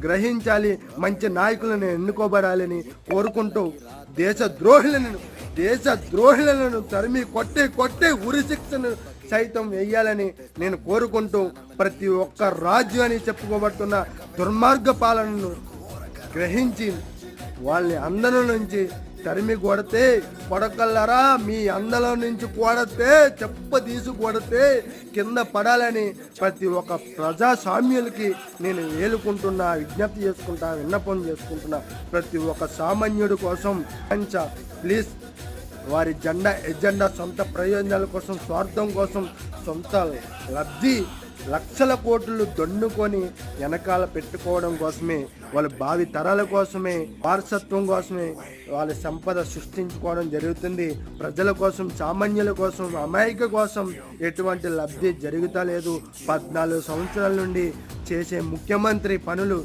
గ్రహించాలి. మంచి నాయకులను ఎన్నుకోబడాలని కోరుకుంటూ దేశ ద్రోహులను దేశ ద్రోహులను తరిమి కొట్టే కొట్టే ఉరి శిక్షను సైతం వేయాలని నేను కోరుకుంటూ ప్రతి ఒక్క రాజ్యాన్ని అని చెప్పుకోబడుతున్న దుర్మార్గ పాలనను గ్రహించి వాళ్ళని అందరి నుంచి తరిమి కొడితే కొడకల్లరా మీ అందలో నుంచి కొడితే చెప్ప తీసి కొడితే కింద పడాలని ప్రతి ఒక్క ప్రజాస్వామ్యులకి నేను ఏలుకుంటున్నా విజ్ఞప్తి చేసుకుంటా విన్నపం చేసుకుంటున్నా. ప్రతి ఒక్క సామాన్యుడి కోసం పంచ ప్లీజ్ వారి జెండా ఎజెండా సొంత ప్రయోజనాల కోసం స్వార్థం కోసం సొంత లబ్ధి లక్షల కోట్లు దొన్నుకొని వెనకాల పెట్టుకోవడం కోసమే వాళ్ళ భావి తరాల కోసమే వారసత్వం కోసమే వాళ్ళ సంపద సృష్టించుకోవడం జరుగుతుంది. ప్రజల కోసం సామాన్యుల కోసం అమాయక కోసం ఎటువంటి లబ్ధి జరుగుతా లేదు పద్నాలుగు సంవత్సరాల నుండి చేసే ముఖ్యమంత్రి పనులు